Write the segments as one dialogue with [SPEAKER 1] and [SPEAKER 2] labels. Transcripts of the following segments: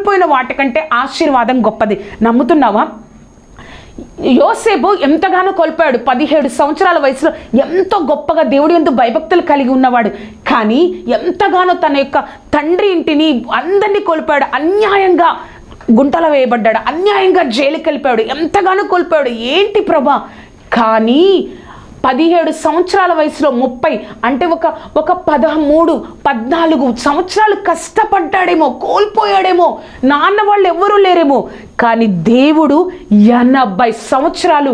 [SPEAKER 1] కోల్పోయిన వాటికంటే ఆశీర్వాదం గొప్పది. నమ్ముతున్నావా? యోసేపు ఎంతగానో కోల్పోయాడు. పదిహేడు సంవత్సరాల వయసులో ఎంతో గొప్పగా దేవుడి ఎందు భయభక్తులు కలిగి ఉన్నవాడు. కానీ ఎంతగానో తన యొక్క తండ్రి ఇంటిని అందరినీ కోల్పోయాడు. అన్యాయంగా గుంటలో వేయబడ్డాడు. అన్యాయంగా జైలుకి వెళ్ళిపోయాడు ఎంతగానో కోల్పోయాడు. ఏంటి ప్రభా? కానీ పదిహేడు సంవత్సరాల వయసులో ముప్పై అంటే ఒక ఒక పదమూడు పద్నాలుగు సంవత్సరాలు కష్టపడ్డాడేమో కోల్పోయాడేమో నాన్న వాళ్ళు ఎవ్వరూ లేరేమో కానీ దేవుడు ఎనభై సంవత్సరాలు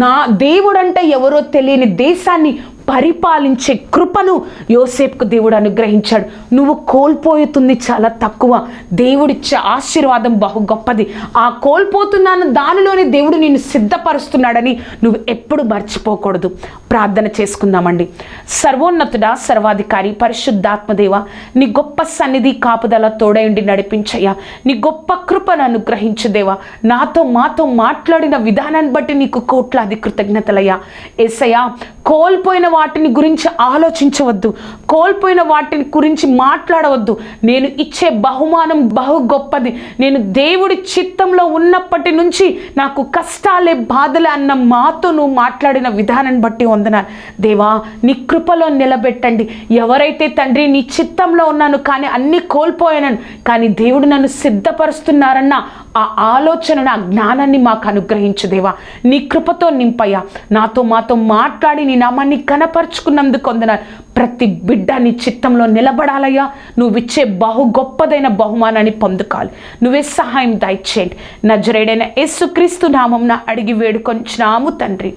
[SPEAKER 1] నా దేవుడు అంటే ఎవరో తెలియని దేశాన్ని పరిపాలించే కృపను యోసేపుకు దేవుడు అనుగ్రహించాడు. నువ్వు కోల్పోతుంది చాలా తక్కువ. దేవుడిచ్చే ఆశీర్వాదం బహు గొప్పది. ఆ కోల్పోతున్నాను దానిలోనే దేవుడు నిన్ను సిద్ధపరుస్తున్నాడని నువ్వు ఎప్పుడు మర్చిపోకూడదు. ప్రార్థన చేసుకుందామండి. సర్వోన్నతుడా సర్వాధికారి పరిశుద్ధాత్మదేవ నీ గొప్ప సన్నిధి కాపుదల తోడయుండి నడిపించయ్యా. నీ గొప్ప కృపను అనుగ్రహించుదేవా నాతో మాతో మాట్లాడిన విధానాన్ని బట్టి నీకు కోట్లాది కృతజ్ఞతలయ్యా. ఎసయ్యా కోల్పోయిన వాటిని గురించి ఆలోచించవద్దు. కోల్పోయిన వాటిని గురించి మాట్లాడవద్దు. నేను ఇచ్చే బహుమానం బహు గొప్పది. నేను దేవుడి చిత్తంలో ఉన్నప్పటి నుంచి నాకు కష్టాలే బాధలే అన్న మాతో నువ్వు మాట్లాడిన విధానాన్ని బట్టి వందనాలు. దేవా నీ కృపలో నిలబెట్టండి. ఎవరైతే తండ్రి నీ చిత్తంలో ఉన్నాను కానీ అన్నీ కోల్పోయాను కానీ దేవుడు నన్ను సిద్ధపరుస్తున్నారన్న ఆ ఆలోచన నా జ్ఞానాన్ని మాకు అనుగ్రహించు దేవా. నీ కృపతో నింపయ్యా. నాతో మాతో మాట్లాడి నీ నామాన్ని బలపరుచుకున్నందుకు వందనాలు. ప్రతి బిడ్డ నీ చిత్తంలో నిలబడాలయ్యా. నువ్వు ఇచ్చే బహు గొప్పదైన బహుమానాన్ని పొందుకోవాలి. నువ్వే సహాయం దయచేయండి. నజరేడైన యేసుక్రీస్తు నామం అడిగి వేడుకొంచినాము తండ్రి.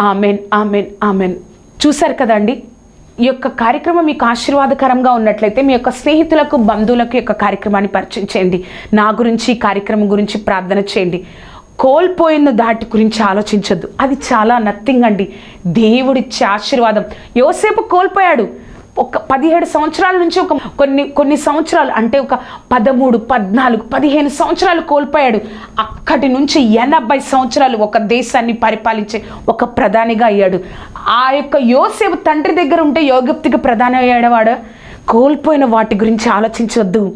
[SPEAKER 1] Amen amen amen. చూశారు కదండి ఈ యొక్క కార్యక్రమం మీకు ఆశీర్వాదకరంగా ఉన్నట్లయితే మీ యొక్క స్నేహితులకు బంధువులకు యొక్క కార్యక్రమాన్ని పరిచయం చేయండి. నా గురించి కార్యక్రమం గురించి ప్రార్థన చేయండి. కోల్పోయిన దాటి గురించి ఆలోచించొద్దు. అది చాలా నథింగ్ అండి. దేవుడిచ్చే ఆశీర్వాదం. యోసేపు కోల్పోయాడు. ఒక పదిహేడు సంవత్సరాల నుంచి ఒక కొన్ని కొన్ని సంవత్సరాలు అంటే ఒక పదమూడు పద్నాలుగు పదిహేను సంవత్సరాలు కోల్పోయాడు. అక్కడి నుంచి ఎనభై సంవత్సరాలు ఒక దేశాన్ని పరిపాలించే ఒక ప్రధానిగా అయ్యాడు. ఆ యొక్క యోసేపు తండ్రి దగ్గర ఉంటే యోగప్తికి ప్రధాని అయ్యాడవాడు కోల్పోయిన వాటి గురించి ఆలోచించవద్దు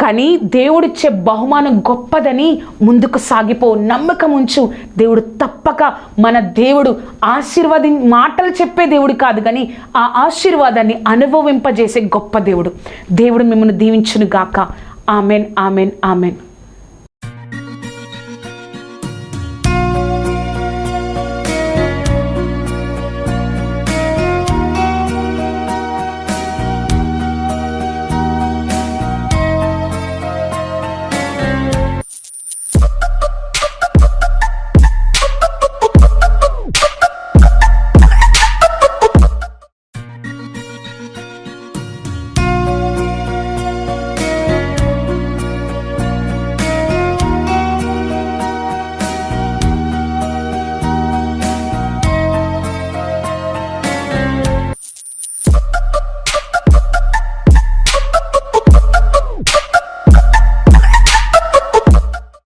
[SPEAKER 1] కానీ దేవుడిచ్చే బహుమానం గొప్పదని ముందుకు సాగిపో నమ్మకం ఉంచు. దేవుడు తప్పక మన దేవుడు ఆశీర్వాది మాటలు చెప్పే దేవుడు కాదు కానీ ఆ ఆశీర్వాదాన్ని అనుభవింపజేసే గొప్ప దేవుడు. దేవుడు మిమ్మల్ని దీవించును గాక ఆమెన్ ఆమెన్ ఆమెన్.